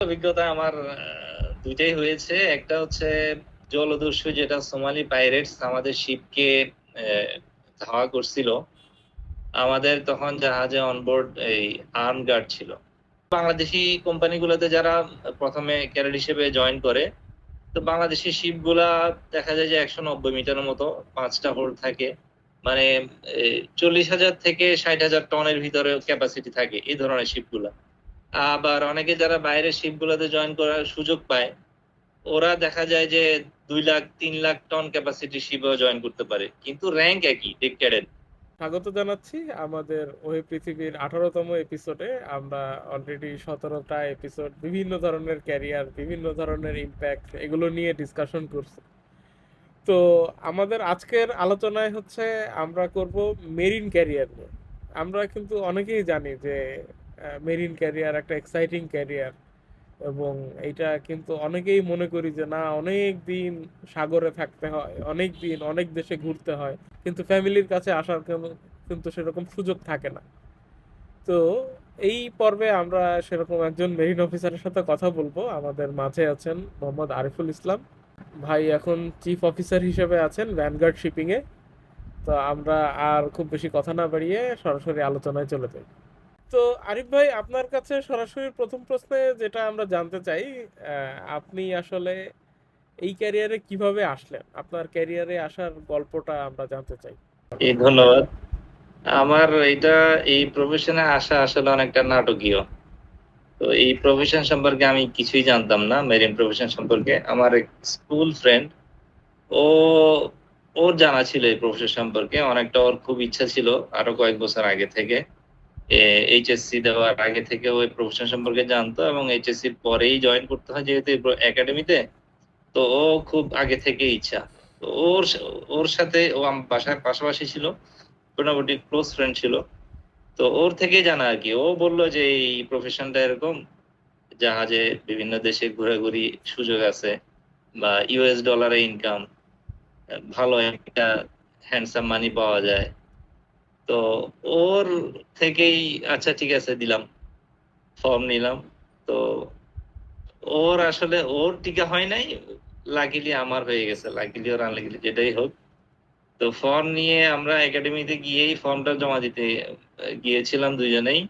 অভিজ্ঞতা আমার দুইটাই হয়েছে। একটা হচ্ছে জলদস্যু, যেটা সোমালি পাইরেটস আমাদের শিপকে ধাওয়া করছিল। আমাদের তখন জাহাজে অনবোর্ড এই আর্ম গার্ড ছিল। বাংলাদেশি কোম্পানিগুলোতে যারা প্রথমে ক্যাডেট হিসেবে জয়েন করে, তো বাংলাদেশি শিপগুলা দেখা যায় যে একশো নব্বই মিটারের মতো, পাঁচটা হোল্ড থাকে। মানে চল্লিশ হাজার থেকে ষাট হাজার টনের ভিতরে ক্যাপাসিটি থাকে এই ধরনের শিপগুলা। আবার অনেকে যারা বাইরের শিপগুলোতে জয়েন করার সুযোগ পায়, ওরা দেখা যায় যে দুই লাখ, তিন লাখ টন ক্যাপাসিটি শিপেও জয়েন করতে পারে। কিন্তু র্যাঙ্ক একই টেক স্বাগত জানাচ্ছি আমাদের ওই পৃথিবীর আঠারোতম এপিসোডে আমরা অলরেডি সতেরোটা এপিসোড বিভিন্ন ধরনের ক্যারিয়ার বিভিন্ন ধরনের ইম্প্যাক্ট এগুলো নিয়ে ডিসকাশন করছি। তো আমাদের আজকের আলোচনায় হচ্ছে আমরা করব মেরিন ক্যারিয়ার নিয়ে। আমরা কিন্তু অনেকেই জানি যে মেরিন ক্যারিয়ার, একটা এক্সাইটিং ক্যারিয়ার। এবং এটা কিন্তু অনেকেই মনে করি যে, না, অনেক দিন সাগরে থাকতে হয়, অনেক দিন অনেক দেশে ঘুরতে হয়। কিন্তু ফ্যামিলির কাছে আসার কিন্তু সেরকম সুযোগ থাকে না। তো এই পর্বে আমরা সেরকম একজন মেরিন অফিসারের সাথে কথা বলব। আমাদের মাঝে আছেন মোহাম্মদ আরিফুল ইসলাম। ভাই এখন চিফ অফিসার হিসেবে আছেন ভ্যানগার্ড শিপিংয়ে তো আমরা আর খুব বেশি কথা না বাড়িয়ে সরাসরি আলোচনায় চলে যাই। তো আরিফ ভাই, আপনার কাছে সরাসরি প্রথম প্রশ্নে যেটা আমরা জানতে চাই আপনি আসলে এই ক্যারিয়ারে কীভাবে আসলেন? আপনার ক্যারিয়ারে আসার গল্পটা আমরা জানতে চাই। এই ধন্যবাদ। আমার এটা এই প্রফেশনে আসা আসলে অনেকটা নাটকীয়। তো এই প্রফেশন সম্পর্কে আমি কিছুই জানতাম না মেরিন প্রফেশন সম্পর্কে। আমার এক স্কুল ফ্রেন্ড ও, ওর জানা ছিল এই প্রফেশন সম্পর্কে। অনেকটা ওর খুব ইচ্ছা ছিল, আরও কয়েক বছর আগে থেকে। এইচএসসি দেওয়ার আগে থেকে ওই প্রফেশন সম্পর্কে জানতো এবং এইচএসসি পরেই জয়েন করতে হয় যেহেতু একাডেমিতে তো ও খুব আগে থেকে ইচ্ছা। তো ওর ওর সাথে ও বাসার পাশাপাশি ছিল, মোটামুটি ক্লোজ ফ্রেন্ড ছিল। তো ওর থেকে জানা আর কি। ও বলল যে এই প্রফেশনটা এরকম, জাহাজে বিভিন্ন দেশে ঘোরাঘুরি সুযোগ আছে বা ইউএস ডলারে ইনকাম ভালো একটা হ্যান্ডসাম মানি পাওয়া যায়। তো ওর থেকেই আচ্ছা ঠিক আছে, দিলাম। ফর্ম নিলাম। তো ওর আসলে, ওর টিকা হয় নাই। লাগিলি আমার হয়ে গেছে। লাকিলি ওর আনলাকিলি যেটাই হোক। তো ফর্ম নিয়ে আমরা একাডেমিতে গিয়েই ফর্মটা জমা দিতে, গিয়েছিলাম দুজনেই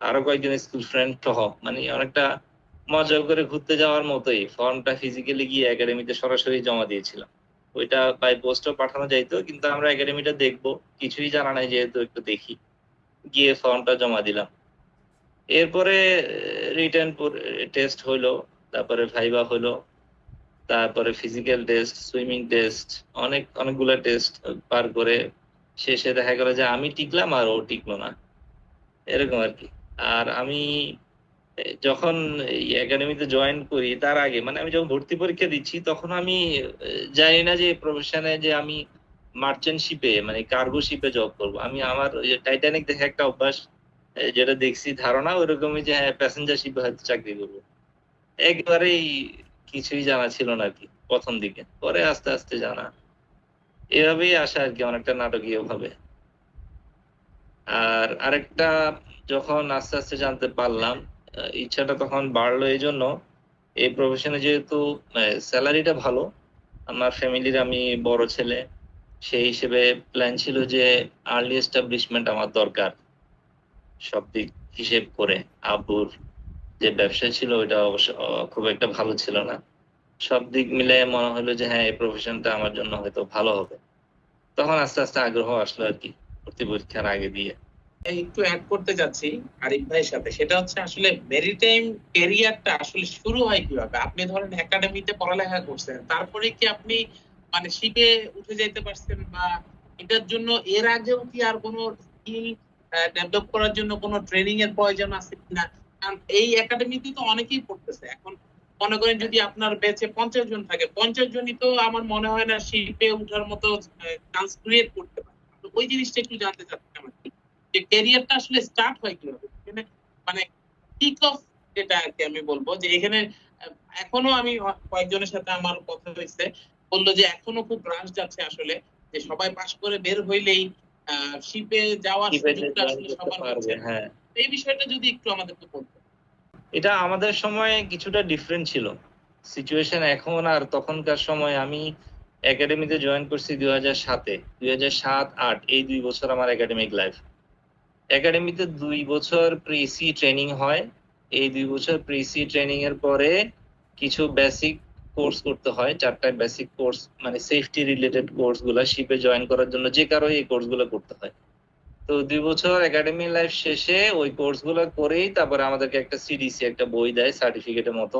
আরও কয়েকজন স্কুল ফ্রেন্ড সহ মানে অনেকটা মজা করে ঘুরতে যাওয়ার মতোই। ফর্মটা ফিজিক্যালি গিয়ে একাডেমিতে সরাসরি জমা দিয়েছিলাম। ওইটা বাই পোস্টও পাঠানো যাইতো, কিন্তু আমরা একাডেমিটা দেখব। কিছুই জানা নাই যেহেতু, একটু দেখি। গিয়ে ফর্মটা জমা দিলাম। এরপরে রিটার্ন টেস্ট হইল, তারপরে ভাইবা হলো তারপরে ফিজিক্যাল টেস্ট সুইমিং টেস্ট অনেক, অনেকগুলো টেস্ট পার করে শেষে দেখা গেল যে আমি টিকলাম আর ও টিকলো না। এরকম আর কি। আর আমি যখন একাডেমিতে জয়েন করি, তার আগে মানে আমি যখন ভর্তি পরীক্ষা দিচ্ছি, তখন আমি জানি না যে প্রফেশনে যে আমি মার্চেন্ট শিপে মানে কার্গো শিপে জব করব। আমি আমার টাইটানিক দেখে একটা অভ্যাস যেটা দেখছি, ধারণা ওইরকমই যে হ্যাঁ প্যাসেঞ্জার শিপে হয়তো চাকরি করব। একবারেই কিছুই জানা ছিল না কি, প্রথম দিকে। পরে আস্তে আস্তে জানা। এভাবেই আসা আর কি অনেকটা নাটকীয় ভাবে। আর আরেকটা, যখন আস্তে আস্তে জানতে পারলাম ইচ্ছাটা তখন বাড়লো এই জন্য এই প্রফেশনে যেহেতু স্যালারিটা ভালো, আমার ফ্যামিলির আমি বড় ছেলে, সেই হিসেবে প্ল্যান ছিল যে আর্লি এস্টাবলিশমেন্ট আমার দরকার। সব দিক হিসেব করে আব্বুর যে ব্যবসা ছিল, ওইটা অবশ্য খুব একটা ভালো ছিল না। সব দিক মিলে মনে হলো যে হ্যাঁ এই প্রফেশনটা আমার জন্য হয়তো ভালো হবে। তখন আস্তে আস্তে আগ্রহ আসলো আর কি, ভর্তি পরীক্ষার আগে দিয়ে। একটু অ্যাড করতে যাচ্ছি আরিফ ভাইয়ের সাথে। সেটা হচ্ছে আসলে মেরিটাইম ক্যারিয়ারটা আসলে শুরু হয় কীভাবে? আপনি ধরেন একাডেমিতে পড়ালেখা করছেন, তারপরে কি আপনি মানে শিপে উঠে যেতে পারছেন বা এটার জন্য এর আগেও কি আর কোনো স্কিল ডেভেলপ করার জন্য কোনো ট্রেনিং এর প্রয়োজন আছে কিনা? কারণ এই একাডেমিতে তো অনেকেই পড়তেছে। এখন মনে করেন যদি আপনার বেঁচে পঞ্চাশ জন থাকে, পঞ্চাশ জনই তো আমার মনে হয় না শিপে উঠার মতো চান্স ক্রিয়েট করতে পারে। ওই জিনিসটা একটু জানতে চাচ্ছি আমার যে ক্যারিয়ারটা আসলে স্টার্ট হয় কীভাবে? এখানে মানে কিক অফ যেটা আর কি আমি বলব যে এখানে এখনও আমি কয়েকজনের সাথে আমার কথা হয়েছে বলল যে এখনও খুব রাশ যাচ্ছে আসলে যে সবাই পাশ করে বের হইলেই শিপে যাওয়ার সুযোগটা আসলে সবার হচ্ছে। হ্যাঁ। এই বিষয়টা যদি একটু আমাদেরকে বলতেন। এটা আমাদের সময় কিছুটা ডিফারেন্ট ছিল। সিচুয়েশন এখন আর তখনকার সময় আমি একাডেমিতে জয়েন করছি দুই হাজার সাতে। দুই হাজার সাত আট এই দুই বছর আমার একাডেমিক লাইফ একাডেমিতে দুই বছর প্রিসি ট্রেনিং হয়। এই দুই বছর প্রিসি ট্রেনিং এর পরে কিছু বেসিক কোর্স করতে হয়। চারটা বেসিক কোর্স মানে সেফটি রিলেটেড কোর্সগুলা শিপে জয়েন করার জন্য যে কারও এই কোর্সগুলো করতে হয়। তো দুই বছর একাডেমি লাইফ শেষে ওই কোর্সগুলো করেই তারপরে আমাদেরকে একটা সিডিসি একটা বই দেয় সার্টিফিকেটের মতো।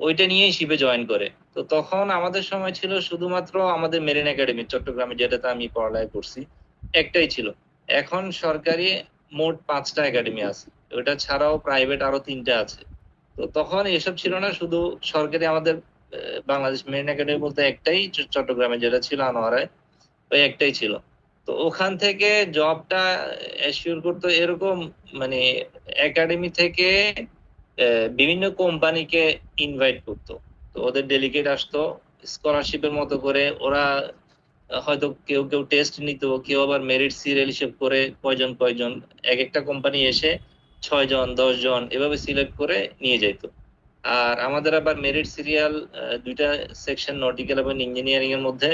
ওইটা নিয়েই শিপে জয়েন করে। তো তখন আমাদের সময় ছিল শুধুমাত্র আমাদের মেরিন একাডেমি চট্টগ্রামে যেটাতে আমি পড়ালেখা করছি, একটাই ছিল। এখন সরকারি মোট পাঁচটা একাডেমি আছে। ওটা ছাড়াও প্রাইভেট আরও তিনটা আছে। তো তখন এসব ছিল না, শুধু সরকারি আমাদের বাংলাদেশ মেরিন একাডেমি বলতে একটাই চট্টগ্রামে যেটা ছিল, আনোয়ারায়, ওই একটাই ছিল। তো ওখান থেকে জবটা অ্যাসিওর করতো এরকম মানে একাডেমি থেকে বিভিন্ন কোম্পানিকে ইনভাইট করতো। তো ওদের ডেলিগেট আসতো স্কলারশিপের মতো করে ওরা হয়তো কেউ কেউ টেস্ট নিত, কেউ আবার মেরিট সিরিয়াল হিসেব করে কয়জন কয়জন, এক একটা কোম্পানি এসে ছয় জন দশ জন এভাবে সিলেক্ট করে নিয়ে যেত আর আমাদের আবার মেরিট সিরিয়াল দুইটা সেকশন নটিক্যাল এবং ইঞ্জিনিয়ারিং এর মধ্যে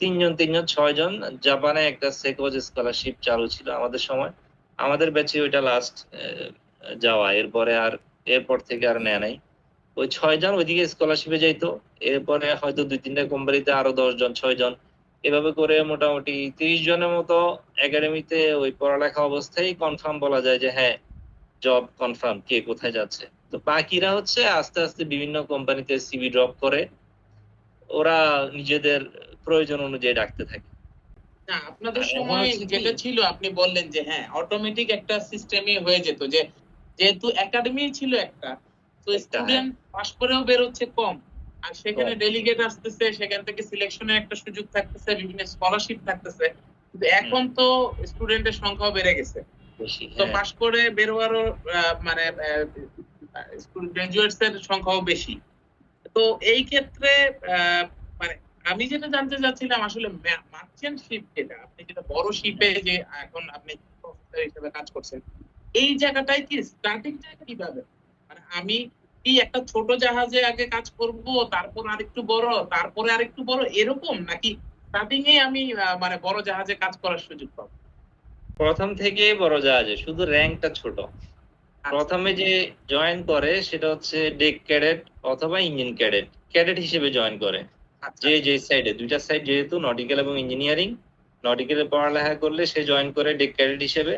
তিনজন তিনজন ছয় জন জাপানে একটা সেকোজ স্কলারশিপ চালু ছিল আমাদের সময়। আমাদের ব্যাচে ওইটা লাস্ট যাওয়া, এরপরে আর এরপর থেকে আর নেয় নাই। ওই ছয় জন ওইদিকে স্কলারশিপে যাইতো, এরপরে হয়তো দুই তিনটা কোম্পানিতে আরও দশ জন ছয় জন এভাবে করে মোটামুটি তিরিশ জনের মতো একাডেমিতে ওই পড়ালেখা অবস্থায় কনফার্ম বলা যায় যে হ্যাঁ জব কনফার্ম কে কোথায় যাচ্ছে। তো বাকিরা হচ্ছে আস্তে আস্তে বিভিন্ন কোম্পানিতে সিভি ড্রপ করে ওরা নিজেদের প্রয়োজন অনুযায়ী ডাকতে থাকে। না আপনাদের সময় যেটা ছিল আপনি বললেন যে হ্যাঁ অটোমেটিক একটা সিস্টেমে হয়ে যেত যে যেহেতু একাডেমি ছিল একটা তো স্টুডেন্ট পাশ করেও বের হচ্ছে কম। আর সেখানে ডেলিগেট আসতেছে সেখান থেকে সিলেকশনের একটা সুযোগ থাকতেছে বিভিন্ন স্কলারশিপ থাকতেছে। কিন্তু এখন তো স্টুডেন্টের সংখ্যাও বেড়ে গেছে। তো হ্যাঁ। পাশ করে বের হওয়ারও মানে গ্রাজুয়েটস এর সংখ্যাও বেশি। তো এই ক্ষেত্রে মানে আমি যেটা জানতে চাচ্ছিলাম আসলে মার্চেন্ট শিপ যেটা আপনি যেটা বড় শিপে যে এখন আপনি প্রফেসর হিসেবে কাজ করছেন এই জায়গাটায় কি স্টার্টিং স্টার্টিংটা কীভাবে? মানে আমি কি একটা ছোট জাহাজে আগে কাজ করব তারপর আরেকটু বড় তারপরে আরেকটু বড় এরকম নাকি স্টার্টিং এ আমি মানে বড় জাহাজে কাজ করার সুযোগ পাবো? প্রথম থেকে বড় জাহাজে শুধু র্যাঙ্কটা ছোট। প্রথমে যে জয়েন করে সেটা হচ্ছে ডেক ক্যাডেট অথবা ইঞ্জিন ক্যাডেট ক্যাডেট হিসেবে জয়েন করে। আচ্ছা। যে যে সাইডে দুইটা সাইড যেহেতু নটিক্যাল এবং ইঞ্জিনিয়ারিং নটিক্যালে পড়ালেখা করলে সে জয়েন করে ডেক ক্যাডেট হিসেবে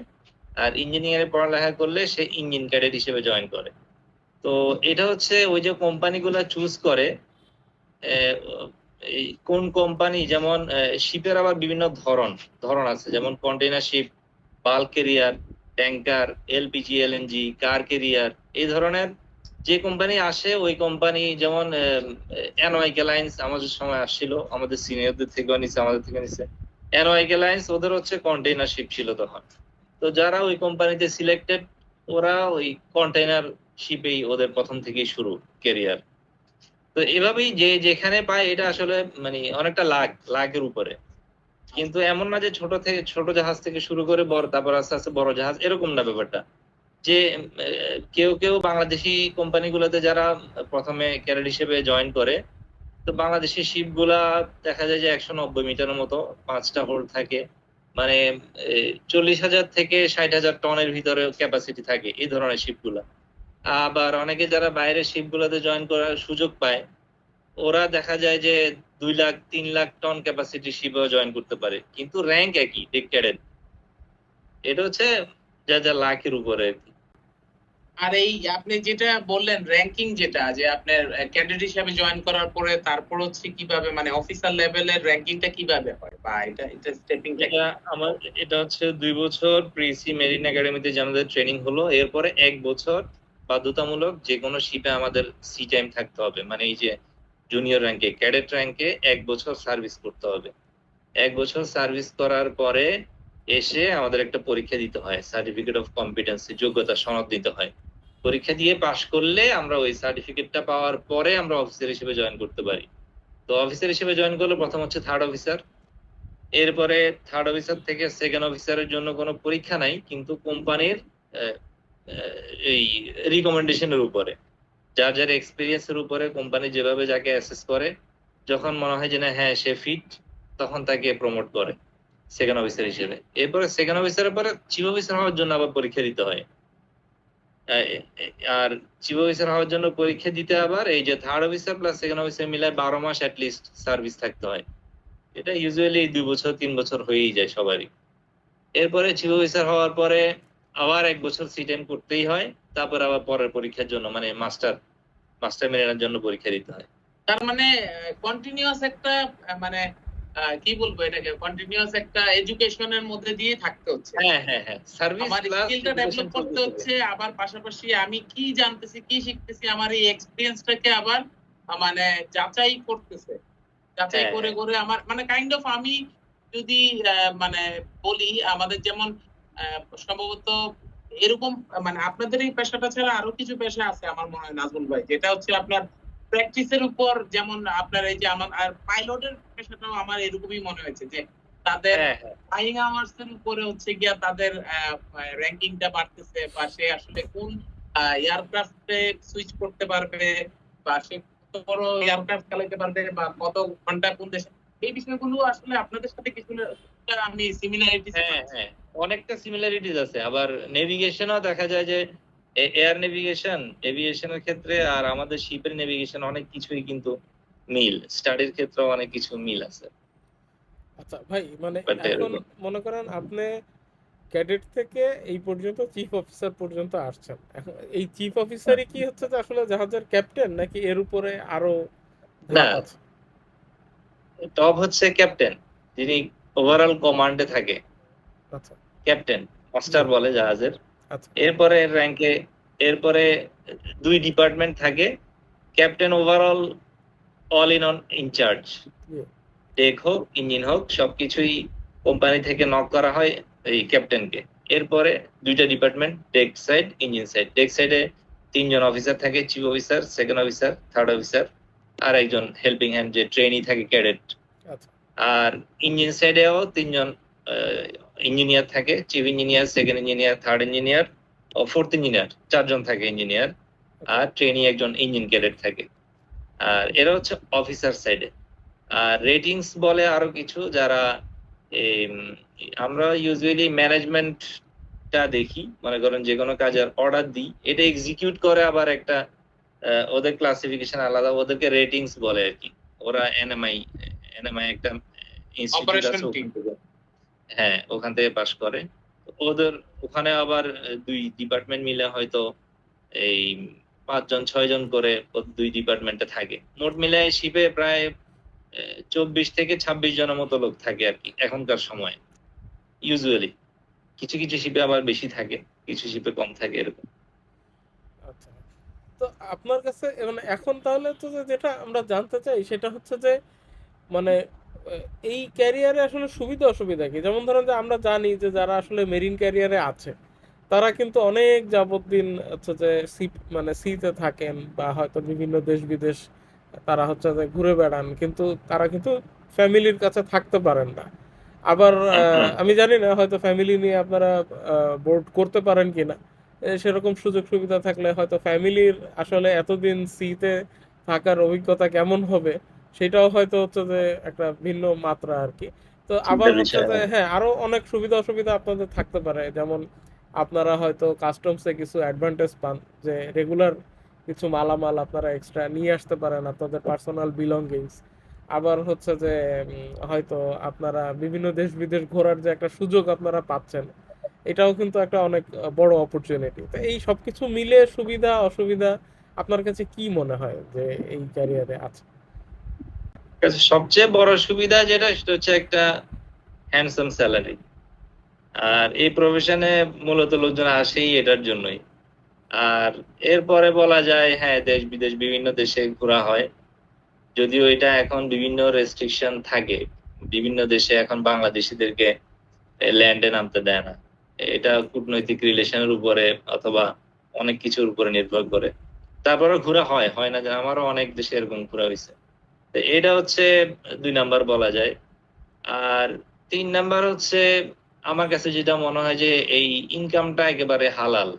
আর ইঞ্জিনিয়ারে পড়ালেখা করলে সে ইঞ্জিন ক্যাডেট হিসেবে জয়েন করে। তো এটা হচ্ছে ওই যে কোম্পানিগুলো চুজ করে এই কোন কোম্পানি যেমন শিপের আবার বিভিন্ন ধরন ধরন আছে, যেমন container ship bulk carrier tanker LPG LNG car carrier এই ধরনের যে কোম্পানি আসে, ওই কোম্পানি যেমন অ্যানোয়াইক অ্যালায়েন্স আমাদের সময় আসছিল, আমাদের সিনিয়রদের থেকেও নিছে, আমাদের থেকে নিছে। অ্যানোয়াইক অ্যালায়েন্স ওদের হচ্ছে কন্টেইনার শিপ ছিল তখন। তো যারা ওই কোম্পানিতে সিলেক্টেড ওরা ওই কন্টেইনার শিপেই ওদের প্রথম থেকেই শুরু কেরিয়ার তো এভাবেই যে যেখানে পায়, এটা আসলে মানে অনেকটা লাখ লাখের উপরে। কিন্তু এমন না যে ছোট থেকে, ছোট জাহাজ থেকে শুরু করে বড়, তারপর আস্তে আস্তে বড় জাহাজ, এরকম না ব্যাপারটা। যে, কেউ কেউ বাংলাদেশি কোম্পানিগুলোতে যারা প্রথমে ক্যারেট হিসেবে জয়েন করে, তো বাংলাদেশি শিপগুলা দেখা যায় যে একশো নব্বই মিটারের মতো, পাঁচটা হোল থাকে। মানে চল্লিশ হাজার থেকে ষাট হাজার টনের ভিতরে ক্যাপাসিটি থাকে এই ধরনের শিপগুলা আবার অনেকে যারা বাইরের শিপ গুলাতে জয়েন করার সুযোগ পায় ওরা দেখা যায় যে দুই লাখ তিন লাখ টন ক্যাপাসিটি শিপেও জয়েন করতে পারে। কিন্তু র্যাঙ্ক একই ডেক ক্যাডেট এটা হচ্ছে যা যা লাখের উপরে আর কি। আর এই আপনি যেটা বললেন র্যাঙ্কিং যেটা যে আপনার ক্যাডেট হিসেবে জয়েন করার পরে তারপর হচ্ছে কীভাবে মানে অফিসার লেভেলের র্যাঙ্কিংটা কীভাবে হয়? বা এটা এটা স্টেপিং এটা আমার এটা হচ্ছে দুই বছর প্রিসি মেরিন একাডেমিতে যে আমাদের ট্রেনিং হলো এরপরে এক বছর বাধ্যতামূলক যে কোনো শিপে আমাদের সি টাইম থাকতে হবে। মানে এই যে জুনিয়র র্যাঙ্কে ক্যাডেট র্যাঙ্কে এক বছর সার্ভিস করতে হবে। এক বছর সার্ভিস করার পরে এসে আমাদের একটা পরীক্ষা দিতে হয় সার্টিফিকেট অফ কম্পিটেন্সি যোগ্যতা সনদ দিতে হয়। পরীক্ষা দিয়ে পাশ করলে আমরা ওই সার্টিফিকেটটা পাওয়ার পরে আমরা অফিসার হিসেবে জয়েন করতে পারি। তো অফিসার হিসেবে জয়েন করলে প্রথম হচ্ছে থার্ড অফিসার এরপরে থার্ড অফিসার থেকে সেকেন্ড অফিসারের জন্য কোনো পরীক্ষা নাই, কিন্তু কোম্পানির এই রিকমেন্ডেশনের উপরে। যার যার এক্সপিরিয়েন্সের উপরে কোম্পানি যেভাবে যাকে অ্যাসেস করে, যখন মনে হয় যে না হ্যাঁ সে ফিট তখন তাকে প্রমোট করে সেকেন্ড অফিসার হিসেবে। এরপরে সেকেন্ড অফিসারের পরে চিফ অফিসার হওয়ার জন্য আবার পরীক্ষা দিতে হয়। আর চিফ অফিসার হওয়ার জন্য পরীক্ষা দিতে আবার এই যে third officer plus second officer মিলায় বারো মাস লিস্ট সার্ভিস থাকতে হয়। এটা ইউজুয়ালি দুই বছর, তিন বছর হয়েই যায় সবারই। এরপরে চিফ অফিসার হওয়ার পরে আবার এক বছর সিটেন করতেই হয় তারপর আবার পরের পরীক্ষার জন্য মানে মাস্টার মাস্টার মেরিনের জন্য পরীক্ষা দিতে হয়। তার মানে কন্টিনিউয়াস একটা মানে কি বলব এটাকে কন্টিনিউয়াস একটা এডুকেশনের মধ্যে দিয়ে থাকতে হচ্ছে। হ্যাঁ হ্যাঁ হ্যাঁ সার্ভিস আমার স্কিলটা ডেভেলপ করতে হচ্ছে আবার পাশাপাশি আমি কি জানতেছি কি শিখতেছি আমার এই এক্সপিরিয়েন্সটাকে আবার মানে যাচাই করতেছে। যাচাই হ্যাঁ, করে হ্যাঁ। করে আমার মানে কাইন্ড অফ আমি যদি মানে বলি আমাদের যেমন সম্ভবত এরকম মানে আপনাদের এই পেশাটা ছাড়া আরও কিছু পেশা আছে আমার মনে হয় নাজমুল ভাই যেটা হচ্ছে আপনার প্র্যাকটিসের উপর যেমন আপনার এই যে আমার আর পাইলটের পেশাটাও আমার এরকমই মনে হয়েছে যে তাদের হ্যাঁ হ্যাঁ। ফ্লাইং আওয়ার্স এর উপরে হচ্ছে গিয়া তাদের র্যাঙ্কিংটা বাড়তেছে বা সে আসলে কোন এয়ারক্রাফটে সুইচ করতে পারবে বা সে কত বড় এয়ারক্রাফট চালাতে পারবে বা কত ঘণ্টা কোন দেশে এই বিষয়গুলো আসলে আপনাদের সাথে কিছু আমি সিমিলারিটি হ্যাঁ হ্যাঁ অনেকটা সিমিলারিটিজ আছে। আবার নেভিগেশনও দেখা যায় যে এয়ার নেভিগেশন এভিয়েশনের ক্ষেত্রে আর আমাদের শিপের নেভিগেশন অনেক কিছুই কিন্তু মিল। স্টাডির ক্ষেত্রেও অনেক কিছু মিল আছে। আচ্ছা ভাই মানে এখন মনে করেন আপনি ক্যাডেট থেকে এই পর্যন্ত চিফ অফিসার পর্যন্ত আসছেন। এখন এই চিফ অফিসারই কি হচ্ছে যে আসলে জাহাজের ক্যাপ্টেন নাকি এর উপরে আরও না। টপ হচ্ছে ক্যাপ্টেন যিনি ওভারঅল কমান্ডে থাকে। আচ্ছা। ক্যাপ্টেন মাস্টার বলে জাহাজের। আচ্ছা। এরপরে র্যাঙ্কে এরপরে দুই ডিপার্টমেন্ট থাকে। Captain overall all in on in charge. Deck হোক ইঞ্জিন হোক সবকিছুই কোম্পানি থেকে নক করা হয় এই ক্যাপ্টেনকে এরপরে দুইটা department deck side engine side deck সাইডে তিনজন অফিসার থাকে chief officer second officer third officer আর একজন হেল্পিং হ্যান্ড যে ট্রেনি থাকে ক্যাডেট আচ্ছা। আর ইঞ্জিন সাইডেও তিনজন ইঞ্জিনিয়ার থাকে chief engineer second engineer third engineer ও ফোর্থ ইঞ্জিনিয়ার চারজন থাকে ইঞ্জিনিয়ার আর ট্রেনি একজন ইঞ্জিন ক্যাডেট থাকে। আর এরা হচ্ছে অফিসার সাইডে আর রেটিংস বলে আরও কিছু, যারা আমরা ইউজুয়ালি ম্যানেজমেন্টটা দেখি, মনে করেন যে কোনো কাজের অর্ডার দিই, এটা এক্সিকিউট করে আবার একটা ওদের ক্লাসিফিকেশন আলাদা, ওদেরকে রেটিংস বলে আর কি। ওরা এনএমআই এনএমআই একটা হ্যাঁ ওখান থেকে পাস করে। ওদের ওখানে আবার দুই ডিপার্টমেন্ট মিলে হয়তো এই পাঁচজন ছয়জন করে দুই ডিপার্টমেন্টে থাকে। মোট মিলে শিপে প্রায় চব্বিশ থেকে ছাব্বিশ জনের মতো লোক থাকে আর কি এখনকার সময় ইউজুয়ালি কিছু কিছু শিপে আবার বেশি থাকে কিছু শিপে কম থাকে এরকম। আচ্ছা। তো আপনার কাছে মানে এখন তাহলে তো যেটা আমরা জানতে চাই সেটা হচ্ছে যে মানে এই ক্যারিয়ারে আসলে সুবিধা অসুবিধা কি? যেমন ধরেন যে আমরা জানি যে যারা আসলে মেরিন ক্যারিয়ারে আছে তারা কিন্তু অনেক যাবত দিন হচ্ছে যে সি মানে সিতে থাকেন বা হয়তো বিভিন্ন দেশ বিদেশ তারা হচ্ছে যে ঘুরে বেড়ান কিন্তু তারা কিন্তু ফ্যামিলির কাছে থাকতে পারেন না। আবার আমি জানি না হয়তো ফ্যামিলি নিয়ে আপনারা বোর্ড করতে পারেন কিনা। সেরকম সুযোগ সুবিধা থাকলে হয়তো ফ্যামিলির আসলে এতদিন সিতে থাকার অভিজ্ঞতা কেমন হবে? সেটাও হয়তো হচ্ছে যে একটা ভিন্ন মাত্রা আর কি তো আবার হচ্ছে যে হ্যাঁ। হ্যাঁ আরও অনেক সুবিধা অসুবিধা আপনাদের থাকতে পারে। যেমন আপনারা হয়তো কাস্টমসে কিছু অ্যাডভান্টেজ পান যে রেগুলার কিছু মালামাল আপনারা এক্সট্রা নিয়ে আসতে পারেন আপনাদের পার্সোনাল বিলঙ্গিংস আবার হচ্ছে যে হয়তো আপনারা বিভিন্ন দেশ বিদেশ ঘোরার যে একটা সুযোগ আপনারা পাচ্ছেন এটাও কিন্তু একটা অনেক বড় অপরচুনিটি তো এই সবকিছু মিলে সুবিধা অসুবিধা আপনার কাছে কি মনে হয় যে এই ক্যারিয়ারে আছে? কাছে সবচেয়ে বড় সুবিধা যেটা, সেটা হচ্ছে একটা হ্যান্ডসাম স্যালারি আর এই প্রফেশনে মূলত লোকজন আসেই এটার জন্যই। আর এরপরে বলা যায় হ্যাঁ দেশ বিদেশ, বিভিন্ন দেশে ঘোরা হয়। যদিও এটা এখন বিভিন্ন রেস্ট্রিকশন থাকে। বিভিন্ন দেশে এখন বাংলাদেশিদেরকে ল্যান্ডে নামতে দেয় না। এটা কূটনৈতিক রিলেশনের উপরে অথবা অনেক কিছুর উপরে নির্ভর করে। তারপরে ঘোরা হয় হয় না যে আমারও অনেক দেশে এরকম ঘোরা হয়েছে। এটা হচ্ছে দুই নাম্বার বলা যায়। আর তিন নাম্বার হচ্ছে, আমার কাছে যেটা মনে হয় যে এই ইনকামটা একেবারে হালাল।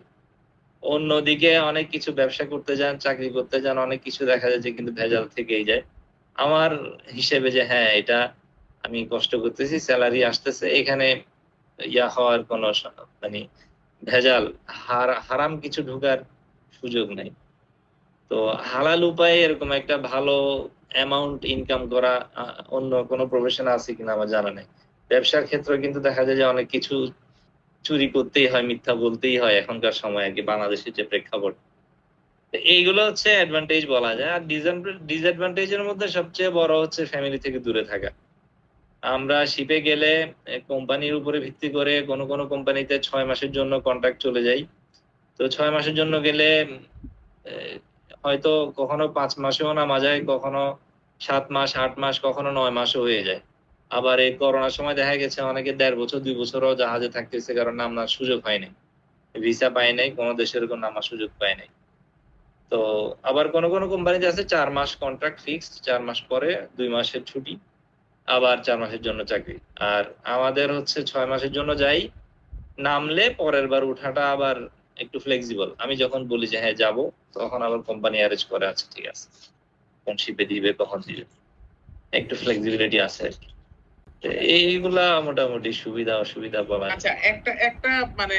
অন্যদিকে অনেক কিছু ব্যবসা করতে যান, চাকরি করতে যান, অনেক কিছু দেখা যায় যে কিন্তু ভেজাল থেকেই যায়। আমার হিসেবে যে হ্যাঁ এটা আমি কষ্ট করতেছি স্যালারি আসতেছে, এখানে ইয়া হওয়ার কোনো মানে ভেজাল, হার- হারাম কিছু ঢুকার সুযোগ নেই। তো হালাল উপায়ে এরকম একটা ভালো অ্যামাউন্ট ইনকাম করা অন্য কোনো প্রফেশন আছে কিনা আমার জানা নেই। ব্যবসার ক্ষেত্রে কিন্তু দেখা যায় যে অনেক কিছু চুরি করতেই হয়, মিথ্যা বলতেই হয় এখনকার সময় আর কি বাংলাদেশের যে প্রেক্ষাপট। এইগুলো হচ্ছে অ্যাডভান্টেজ বলা যায়। আর ডিসঅ্যাডভান্টেজের মধ্যে সবচেয়ে বড় হচ্ছে ফ্যামিলি থেকে দূরে থাকা। আমরা শিপে গেলে কোম্পানির উপরে ভিত্তি করে কোনো কোনো কোম্পানিতে ছয় মাসের জন্য কন্ট্রাক্ট চলে যাই। তো ছয় মাসের জন্য গেলে হয়তো কখনো পাঁচ মাসেও নামা যায় কখনো সাত মাস, আট মাস, কখনো নয় মাসও হয়ে যায়। আবার এই করোনার সময় দেখা গেছে অনেকে দেড় বছর, দুই বছরও জাহাজে থাকতেছে, কারণ নামার সুযোগ হয় নাই। ভিসা পায় নাই, কোনো দেশের এরকম নামার সুযোগ পায় নাই। তো আবার কোনো কোনো কোম্পানিতে আছে, চার মাস কন্ট্রাক্ট ফিক্সড চার মাস পরে দুই মাসের ছুটি, আবার চার মাসের জন্য চাকরি। আর আমাদের হচ্ছে ছয় মাসের জন্য যাই, নামলে পরের বার উঠাটা আবার একটু ফ্লেক্সিবল আমি যখন বলি যে হ্যাঁ যাব তখন আবার কোম্পানি অ্যারেঞ্জ করে আছে ঠিক আছে। কোন শিপে দিবে কখন দিবে। একটু ফ্লেক্সিবিলিটি আছে আর কি। এইগুলা মোটামুটি সুবিধা অসুবিধা যায়। আচ্ছা একটা একটা মানে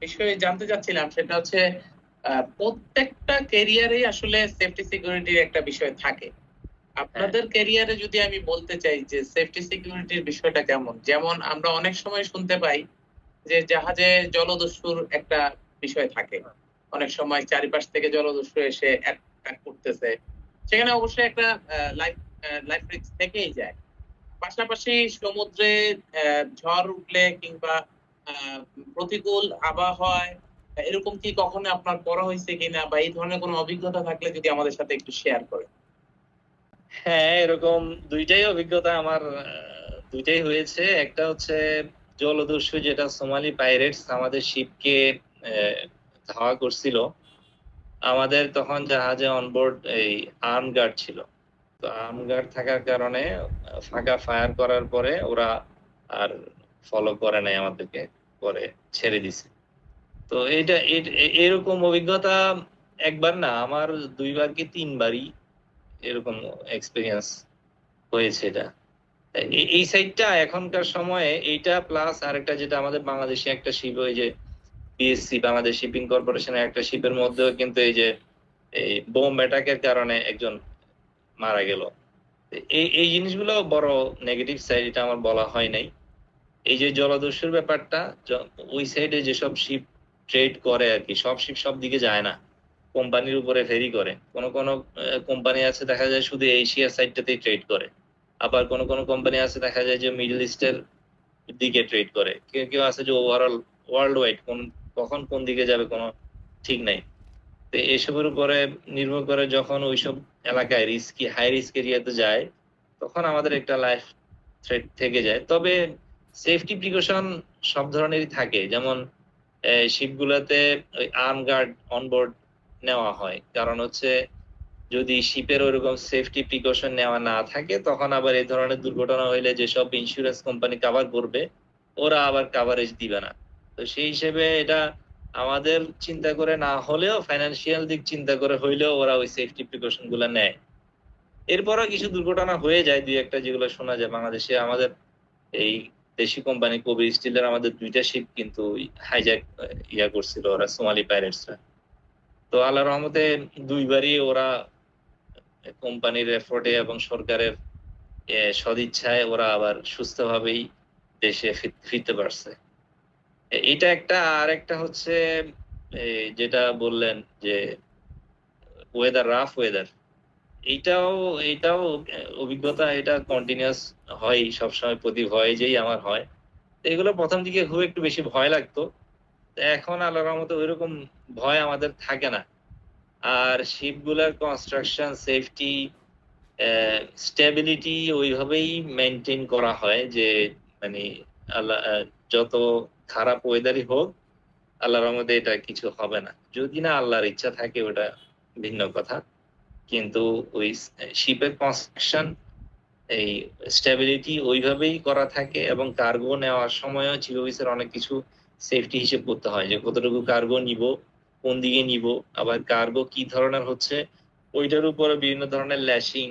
বিষয় জানতে চাচ্ছিলাম সেটা হচ্ছে প্রত্যেকটা ক্যারিয়ারে আসলে সেফটি সিকিউরিটির একটা বিষয় থাকে। আপনাদের ক্যারিয়ারে যদি আমি বলতে চাই যে সেফটি সিকিউরিটির বিষয়টা কেমন? যেমন আমরা অনেক সময় শুনতে পাই যে জাহাজে জলদস্যুর একটা বিষয় থাকে। অনেক সময় চারিপাশ থেকে জলদস্যু এসে অ্যাটাক করতেছে। সেখানে অবশ্যই একটা লাইফ লাইফ রিস্ক থেকেই যায়। পাশাপাশি সমুদ্রে ঝড় উঠলে কিংবা প্রতিকূল আবহাওয়ায় এরকম কি কখনো আপনার পড়া হয়েছে কিনা বা এই ধরনের কোনো অভিজ্ঞতা থাকলে যদি আমাদের সাথে একটু শেয়ার করেন। হ্যাঁ এরকম দুইটাই অভিজ্ঞতা আমার দুইটাই হয়েছে। একটা হচ্ছে জলদস্যু যেটা সোমালি পাইরেটস আমাদের শিপকে ধাওয়া করছিল। আমাদের তখন জাহাজে অনবোর্ড এই আর্ম গার্ড ছিল। তো আর্ম গার্ড থাকার কারণে ফাঁকা ফায়ার করার পরে ওরা আর ফলো করে নাই আমাদেরকে, পরে ছেড়ে দিছে। তো এটা এরকম অভিজ্ঞতা একবার না, আমার দুইবার কি তিনবারই এরকম এক্সপিরিয়েন্স হয়েছে এটা। এই- সাইডটা এখনকার সময়ে এইটা প্লাস আরেকটা যেটা আমাদের বাংলাদেশে একটা শিপ ওই যে বিএসসি বাংলাদেশ শিপিং কর্পোরেশনের একটা শিপের মধ্যেও কিন্তু এই যে, এই বোম অ্যাটাকের কারণে একজন মারা গেল। এই এই জিনিসগুলো বড় নেগেটিভ সাইড এটা আমার বলা হয় নাই। এই যে জলদস্যুর ব্যাপারটা ওই সাইডে যেসব শিপ ট্রেড করে আর কি, সব শিপ সব দিকে যায় না। কোম্পানির উপরে ফেরি করে। কোন কোন কোম্পানি আছে দেখা যায় শুধু এশিয়া সাইডটাতেই ট্রেড করে। আবার কোন কোন কোম্পানি আছে দেখা যায় যে মিডল ইস্টের দিকে ট্রেড করে। কেউ কেউ আছে যে ওভারঅল ওয়ার্ল্ড ওয়াইড কোন কখন কোন দিকে যাবে কোনো ঠিক নাই। তো এসবের উপরে নির্ভর করে যখন ওইসব এলাকায় রিস্কি হাই রিস্ক এরিয়াতে যায়, তখন আমাদের একটা লাইফ থ্রেট থেকে যায়। তবে সেফটি প্রিকশন সব ধরনেরই থাকে। যেমন শিপগুলোতে ওই আর্ম গার্ড অনবোর্ড নেওয়া হয়। কারণ হচ্ছে, যদি শিপের ওরকম সেফটি প্রিকশন নেওয়া না থাকে, তখন আবার এই ধরনের দুর্ঘটনা হইলে যেসব ইন্স্যুরেন্স কোম্পানি কভার করবে, ওরা আবার কাভারেজ দিবে না। তো সেই হিসেবে এটা আমাদের চিন্তা করে না হলেও ফাইনান্সিয়াল দিক চিন্তা করে হইলেও ওরা ওই সেফটি প্রিকশনগুলা নেয়। এরপরও কিছু দুর্ঘটনা হয়ে যায়, দুই একটা যেগুলো শোনা যায়। বাংলাদেশে আমাদের এই দেশি কোম্পানি কবির স্টিলের আমাদের দুইটা শিপ কিন্তু হাইজ্যাক ইয়া করছিল ওরা, সোমালি পাইরেটসরা তো আল্লাহ রহমতে দুইবারই ওরা কোম্পানির এফোর্টে এবং সরকারের সদিচ্ছায় ওরা আবার সুস্থভাবেই দেশে ফির- ফিরতে পারছে। এটা একটা, আর একটা হচ্ছে যেটা বললেন যে ওয়েদার রাফ ওয়েদার এইটাও এইটাও অভিজ্ঞতা, এটা কন্টিনিউয়াস হয়, সবসময় প্রতি ভয়েজেই আমার হয়। এগুলো প্রথম দিকে খুব একটু বেশি ভয় লাগতো। এখন আল্লাহর রহমতে ওইরকম ভয় আমাদের থাকে না। আর শিপগুলার কনস্ট্রাকশন সেফটি স্টেবিলিটি ওইভাবেই মেনটেন করা হয় যে মানে আল্লাহ যত খারাপ ওয়েদারই হোক, আল্লাহর রহমতে এটা কিছু হবে না। যদি না আল্লাহর ইচ্ছা থাকে, ওটা ভিন্ন কথা। কিন্তু ওই শিপের কনস্ট্রাকশন এই স্টেবিলিটি ওইভাবেই করা থাকে এবং কার্গো নেওয়ার সময়ও চিফ অফিসের অনেক কিছু সেফটি হিসেব করতে হয়। যে কতটুকু কার্গো নিব, কোন দিকে নিব, আবার কার্গো কি ধরনের হচ্ছে, ওইটার উপরে বিভিন্ন ধরনের ল্যাশিং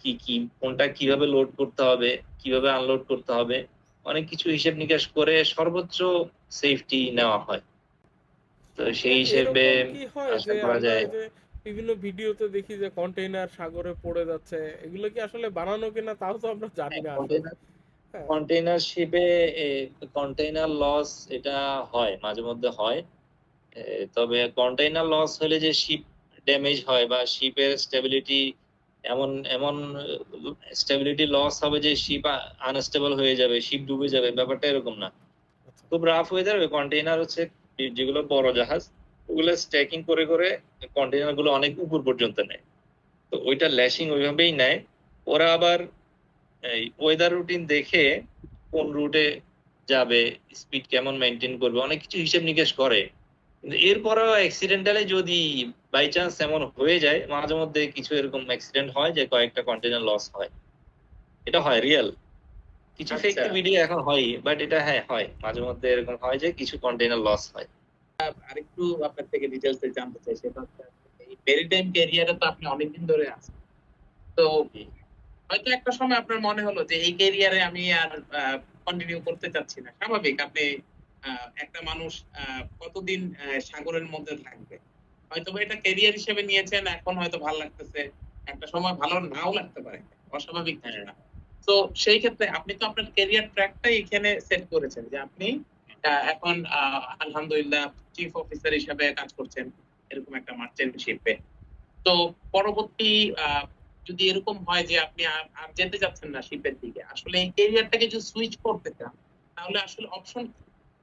কি কি, কোনটা কীভাবে লোড করতে হবে, কীভাবে আনলোড করতে হবে অনেক কিছু হিসেব নিকাশ করে সর্বোচ্চ সেফটি নেওয়া হয়। তো সেই হিসেবে হয় আশা করা যায়। বিভিন্ন ভিডিওতে দেখি যে কন্টেইনার সাগরে পড়ে যাচ্ছে এগুলো কি আসলে বানানো কিনা তাও তো আমরা জানি না হ্যাঁ, কন্টেইনার শিপে কন্টেইনার লস এটা হয় মাঝে মধ্যে হয়। তবে কন্টেইনার লস হলে যে শিপ ড্যামেজ হয় বা শিপের স্টেবিলিটি এমন এমন স্টেবিলিটি লস হবে যে শিপ আনস্টেবল হয়ে যাবে শিপ ডুবে যাবে ব্যাপারটা এরকম না। আচ্ছা। খুব রাফ ওয়েদার কন্টেইনার হচ্ছে যেগুলো বড় জাহাজ ওগুলো স্ট্যাকিং করে করে কন্টেইনারগুলো অনেক উপর পর্যন্ত নেয়। তো ওইটা ল্যাশিং ওইভাবেই নেয়। ওরা আবার এই ওয়েদার রুটিন দেখে কোন রুটে যাবে স্পিড কেমন মেনটেন করবে অনেক কিছু হিসেব নিকেশ করে। কিন্তু এরপরেও অ্যাক্সিডেন্টালি যদি বাই চান্স এমন হয়ে যায় মাঝে মধ্যে কিছু এরকম অ্যাক্সিডেন্ট হয় যে কয়েকটা কন্টেনার লস হয়। এটা হয় রিয়েল কিছু ফেক আচ্ছা। ভিডিও এখন হয় বাট এটা হ্যাঁ হয়। মাঝে মধ্যে এরকম হয় যে কিছু কন্টেনার লস হয়। আরেকটু আপনার থেকে ডিটেলস জানতে চাই সেটা হচ্ছে এই মেরিটাইম ক্যারিয়ারে তো আপনি অনেকদিন ধরে আছেন। তো হয়তো একটা সময় আপনার মনে হলো যে এই ক্যারিয়ারে আমি আর কন্টিনিউ করতে চাচ্ছি না। স্বাভাবিক আপনি একটা মানুষ আহ, কতদিন সাগরের মধ্যে থাকবে? হয়তো এটা ক্যারিয়ার হিসেবে নিয়েছেন এখন হয়তো ভালো লাগতেছে। একটা সময় ভালো নাও লাগতে পারে অস্বাভাবিক কিছু না তো সেই ক্ষেত্রে আপনি তো আপনার ক্যারিয়ার ট্র্যাকটাই এখানে সেট করেছেন যে আপনি এখন আলহামদুলিল্লাহ চিফ অফিসার হিসেবে কাজ করছেন এরকম একটা মার্চেন্ট শিপে তো পরবর্তী আহ, যদি এরকম হয় যে আপনি আর যেতে যাচ্ছেন না শিপের দিকে আসলে এই ক্যারিয়ারটাকে যদি সুইচ করতে চান তাহলে আসলে অপশন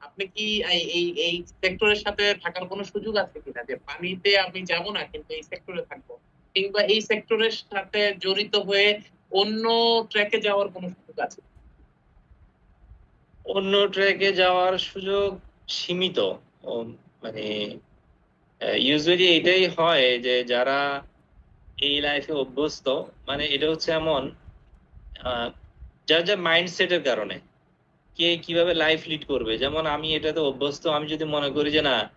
আপনি কি এই এই সেক্টরের সাথে থাকার কোনো সুযোগ আছে কিনা? যে পানিতে আমি যাব না, কিন্তু এই সেক্টরে থাকব। কিংবা এই সেক্টরের সাথে জড়িত হয়ে অন্য ট্র্যাকে যাওয়ার কোনো সুযোগ আছে? অন্য ট্র্যাকে যাওয়ার সুযোগ সীমিত। মানে ইউজুয়ালি এটাই হয় যে যারা এই লাইফে অভ্যস্ত মানে এটা হচ্ছে এমন যার যার মাইন্ডসেটের কারণে। কে কীভাবে লাইফ লিড করবে? যেমন আমি এটাতে অভ্যস্ত, আমি যদি মনে করি যে না,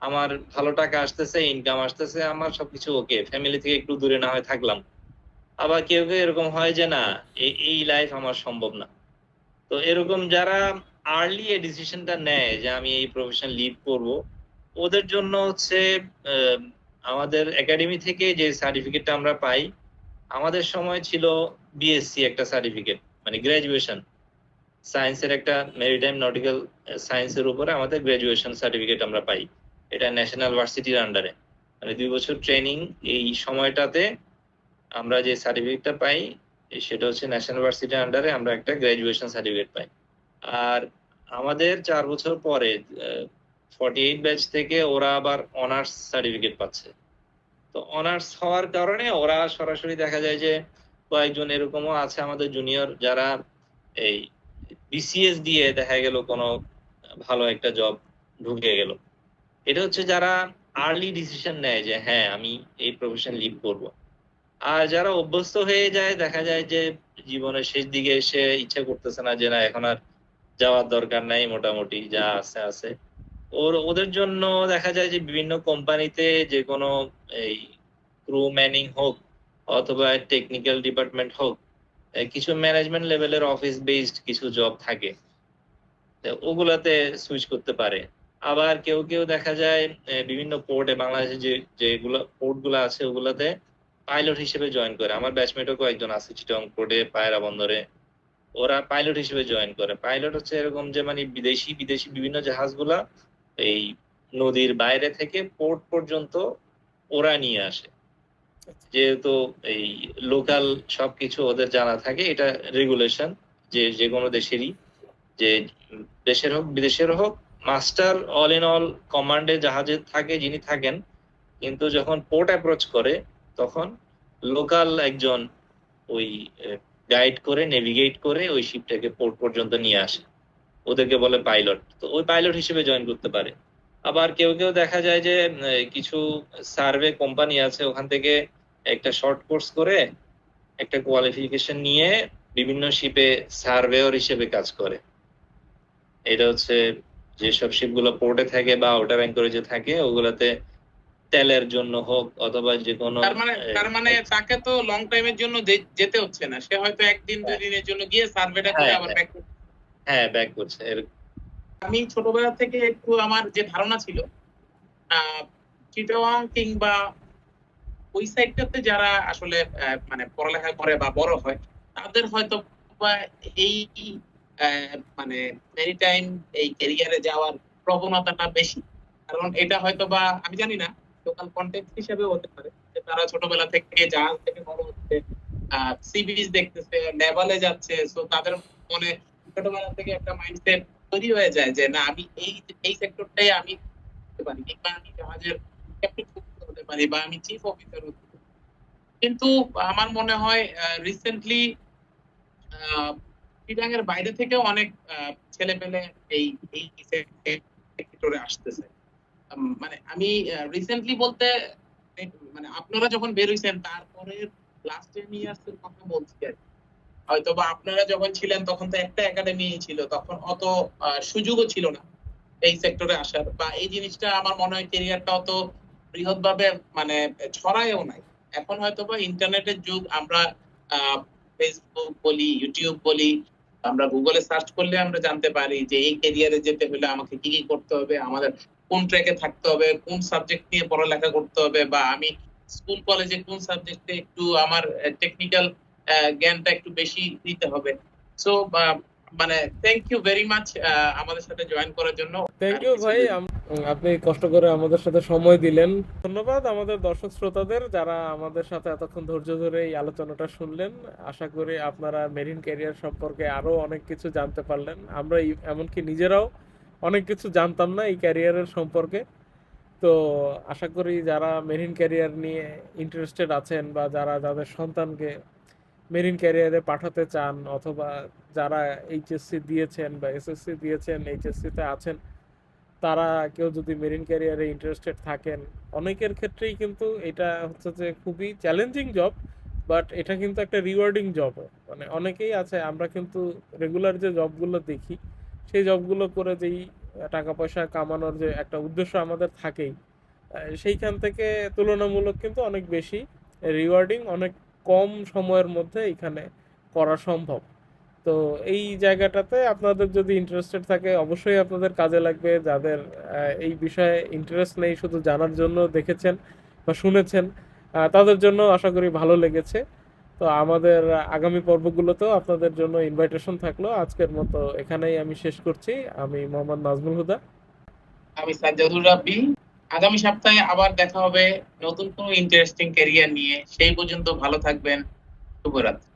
আমার ভালো টাকা আসতেছে ইনকাম আসতেছে, আমার সবকিছু ওকে ফ্যামিলি থেকে একটু দূরে না হয় থাকলাম। আবার কেউ কেউ এরকম হয় যে না এই- লাইফ আমার সম্ভব না। তো এরকম যারা আর্লি এ ডিসিশনটা নেয় যে আমি এই প্রফেশন লিড করব, ওদের জন্য হচ্ছে আমাদের একাডেমি থেকে যে সার্টিফিকেটটা আমরা পাই, আমাদের সময় ছিল বিএসসি একটা সার্টিফিকেট মানে গ্রাজুয়েশন সায়েন্সের একটা মেরিটাইম নটিক্যাল সায়েন্সের উপরে আমাদের গ্রাজুয়েশন সার্টিফিকেট আমরা পাই। এটা ন্যাশনাল ভার্সিটির আন্ডারে মানে দুই বছর ট্রেনিং এই সময়টাতে আমরা যে সার্টিফিকেটটা পাই সেটা হচ্ছে ন্যাশনাল ভার্সিটির আন্ডারে আমরা একটা গ্রাজুয়েশন সার্টিফিকেট পাই। আর আমাদের চার বছর পরে ফর্টি এইট ব্যাচ থেকে ওরা আবার অনার্স সার্টিফিকেট পাচ্ছে। তো অনার্স হওয়ার কারণে ওরা সরাসরি দেখা যায় যে কয়েকজন এরকমও আছে আমাদের জুনিয়র যারা এই বিসিএস দিয়ে দেখা গেল কোনো ভালো একটা জব ঢুকে গেল। এটা হচ্ছে যারা আর্লি ডিসিশন নেয় যে হ্যাঁ আমি এই প্রফেশন লিভ করব। আর যারা অভ্যস্ত হয়ে যায়, দেখা যায় যে জীবনের শেষ দিকে এসে ইচ্ছা করতেছে না যে, না, এখন আর যাওয়ার দরকার নাই মোটামুটি, যা আছে আছে। ওর, ওদের জন্য দেখা যায় যে বিভিন্ন কোম্পানিতে যে কোনো এই ক্রু ম্যানিং হোক অথবা টেকনিক্যাল ডিপার্টমেন্ট হোক কিছু ম্যানেজমেন্ট লেভেলের অফিস বেসড কিছু জব থাকে। ওগুলাতে সুইচ করতে পারে। আবার কেউ কেউ দেখা যায় বিভিন্ন পোর্টে বাংলাদেশে যে, যেগুলো পোর্টগুলো আছে, ওগুলাতে পাইলট হিসেবে জয়েন করে। আমার ব্যাচমেটও কয়েকজন আছে চিটং পোর্টে পায়রা বন্দরে। ওরা পাইলট হিসেবে জয়েন করে। পাইলট হচ্ছে এরকম যে মানে বিদেশি বিদেশি বিভিন্ন জাহাজগুলা এই নদীর বাইরে থেকে পোর্ট পর্যন্ত ওরা নিয়ে আসে। যেহেতু এই লোকাল সবকিছু ওদের জানা থাকে, এটা রেগুলেশন যে যে কোনো দেশেরই, যে দেশের হোক, বিদেশের হোক মাস্টার অল ইন অল কমান্ডে জাহাজে থাকে, যিনি থাকেন, কিন্তু যখন পোর্ট অ্যাপ্রোচ করে, তখন লোকাল একজন ওই গাইড করে নেভিগেট করে ওই শিপটাকে পোর্ট পর্যন্ত নিয়ে আসে। ওদেরকে বলে পাইলট তো ওই পাইলট হিসেবে জয়েন করতে পারে। আবার কেউ কেউ দেখা যায় যে কিছু সার্ভে কোম্পানি আছে ওখান থেকে একটা শর্ট কোর্স করে একটা কোয়ালিফিকেশন নিয়ে বিভিন্ন শিপে সার্ভেয়র হিসেবে কাজ করে। এটা হচ্ছে যেসব শিপগুলো পোর্টে থাকে বা আউটার অ্যাঙ্করেজে থাকে ওগুলাতে তেলের জন্য হোক অথবা যে কোনো তার মানে তার মানে তাকে তো লং টাইমের জন্য যেতে হচ্ছে না। সে হয়তো একদিন দুই দিনের জন্য গিয়ে সার্ভেটা করে হ্যাঁ, আবার হ্যাঁ। ব্যাক হ্যাঁ ব্যাক করছে। এর- আমি ছোটবেলা থেকে একটু আমার যে ধারণা ছিল চিটাওয়াং কিংবা ওই সাইডটাতে যারা আসলে মানে পড়ালেখা করে বা বড় হয় তাদের হয়তো এই আহ, মানে মেরিটাইম এই ক্যারিয়ারে যাওয়ার প্রবণতাটা বেশি। কারণ এটা হয়তো বা আমি জানি না লোকাল কন্টেক্ট হিসেবে হতে পারে। যে তারা ছোটবেলা থেকে জাহাজ থেকে বড় হচ্ছে সি বিচ দেখতেছে নেভালে যাচ্ছে সো তাদের মনে ছোটবেলা থেকে একটা মাইন্ডসেট তৈরি হয়ে যায় যে না, আমি এই এই সেক্টরটাই আমি হতে পারি। কিংবা আমি জাহাজের হতে পারি বা আমি চিফ অফিসার হতে কিন্তু আমার মনে হয় রিসেন্টলি বাইরে থেকেও অনেক ছেলে পেলে এই এই সেক্টরে আসতেছে। মানে আমি রিসেন্টলি বলতে মানে আপনারা যখন বের হইছেন তারপরে লাস্ট টেন ইয়ার্স এর কথা বলছি আর কি। হয়তো বা আপনারা যখন ছিলেন তখন তো একটা একাডেমি ছিল, তখন অত সুযোগও ছিল না এই সেক্টরে আসার বা এই জিনিসটা আমার মনে হয় কেরিয়ারটা অত বৃহৎভাবে মানে ছড়ায়ও নাই। এখন হয়তো বা ইন্টারনেটের যুগ, আমরা ফেসবুক বলি ইউটিউব বলি, আমরা গুগলে সার্চ করলে আমরা জানতে পারি যে এই ক্যারিয়ারে যেতে হলে আমাকে কি কি করতে হবে, আমাদের কোন ট্র্যাকে থাকতে হবে, কোন সাবজেক্ট নিয়ে পড়ালেখা করতে হবে বা আমি স্কুল কলেজে কোন সাবজেক্টে একটু আমার টেকনিক্যাল জ্ঞানটা একটু বেশি দিতে হবে। সো মানে থ্যাংক ইউ ভেরি মাচ আমাদের সাথে জয়েন করার জন্য। থ্যাংক ইউ ভাই। আপনি কষ্ট করে আমাদের সাথে সময় দিলেন। ধন্যবাদ আমাদের দর্শক শ্রোতাদের যারা আমাদের সাথে এতক্ষণ ধৈর্য ধরে এই আলোচনাটা শুনলেন। আশা করি আপনারা মেরিন ক্যারিয়ার সম্পর্কে আরও অনেক কিছু জানতে পারলেন। আমরা এমনকি নিজেরাও অনেক কিছু জানতাম না এই ক্যারিয়ারের সম্পর্কে। তো আশা করি যারা মেরিন ক্যারিয়ার নিয়ে ইন্টারেস্টেড আছেন বা যারা যাদের সন্তানকে মেরিন ক্যারিয়ারে পাঠাতে চান অথবা যারা এইচএসসি দিয়েছেন বা এসএসসি দিয়েছেন এইচএসসিতে আছেন, তারা কেউ যদি মেরিন ক্যারিয়ারে ইন্টারেস্টেড থাকেন, অনেকের ক্ষেত্রেই কিন্তু এটা হচ্ছে যে খুবই চ্যালেঞ্জিং জব বাট এটা কিন্তু একটা রিওয়ার্ডিং জব মানে অনেকেই আছে, আমরা কিন্তু রেগুলার যে জবগুলো দেখি, সেই জবগুলো করে যেই টাকা পয়সা কামানোর যে একটা উদ্দেশ্য আমাদের থাকেই সেইখান থেকে তুলনামূলক কিন্তু অনেক বেশি রিওয়ার্ডিং অনেক কম সময়ের মধ্যে এখানে করা সম্ভব। তো এই জায়গাটাতে আপনাদের যদি ইন্টারেস্টেড থাকে, অবশ্যই আপনাদের কাজে লাগবে। যাদের এই বিষয়ে ইন্টারেস্ট নেই, শুধু জানার জন্য দেখেছেন বা শুনেছেন তাদের জন্য আশা করি ভালো লেগেছে। তো আমাদের আগামী পর্বগুলোতেও আপনাদের জন্য ইনভাইটেশন থাকল। আজকের মতো এখানেই আমি শেষ করছি। আমি মোহাম্মদ নাজমুল হুদা। আমি সাজ্জাদুর রাব্বি। আগামী সপ্তাহে আবার দেখা হবে নতুন কোনো ইন্টারেস্টিং ক্যারিয়ার নিয়ে। সেই পর্যন্ত ভালো থাকবেন। শুভরাত্রি।